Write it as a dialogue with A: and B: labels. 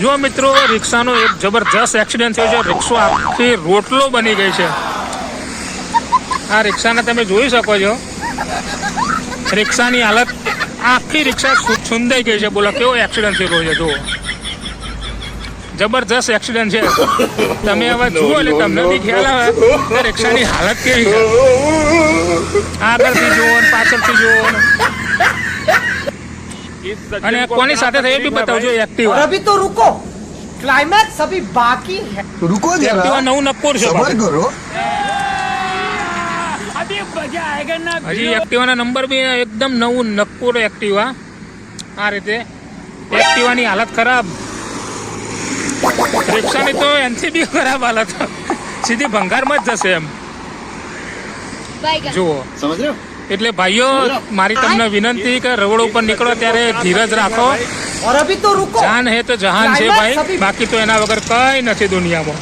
A: જો મિત્રો, રિક્ષાનો એક જબરજસ્ત એક્સિડન્ટ થયો છે. રિક્ષો આખી રોટલો બની ગઈ છે. આ રિક્ષાને તમે જોઈ શકો છો. રિક્ષાની હાલત આખી રિક્ષા છુંદાઈ ગઈ છે. બોલો, કેવો એક્સિડન્ટ થયો છે, જુઓ. જબરજસ્ત એક્સિડન્ટ છે. તમે હવે જુઓ એટલે તમને બી ખ્યાલ આવે રિક્ષાની હાલત કેવી છે. આગળથી જુઓ પાછળથી જુઓ. અને કોની સાથે થઈ બી બતાવજો એક્ટિવા
B: અભી તો રૂકો. ક્લાઇમેક્સ અભી બાકી હે.
C: રૂકો
A: જરા.
C: એક્ટિવા
A: નવું નક્કોર છે સબર
C: કરો.
A: હજી એક્ટિવાના નંબર બી એકદમ નવું નક્કોર એક્ટિવા આ. રીતે. એક્ટિવાની હાલત ખરાબ. રિક્ષાની તો એનથી ખરાબ હાલત. સીધી ભંગારમાં જ જશે એમ. જુઓ.
C: સમજ
A: એટલે ભાઈઓ મારી તમને વિનંતી કે રોડ ઉપર નીકળો ત્યારે ધીરજ રાખો. જાન હે તો જહાન છે ભાઈ. બાકી તો એના વગર કઈ નથી દુનિયામાં.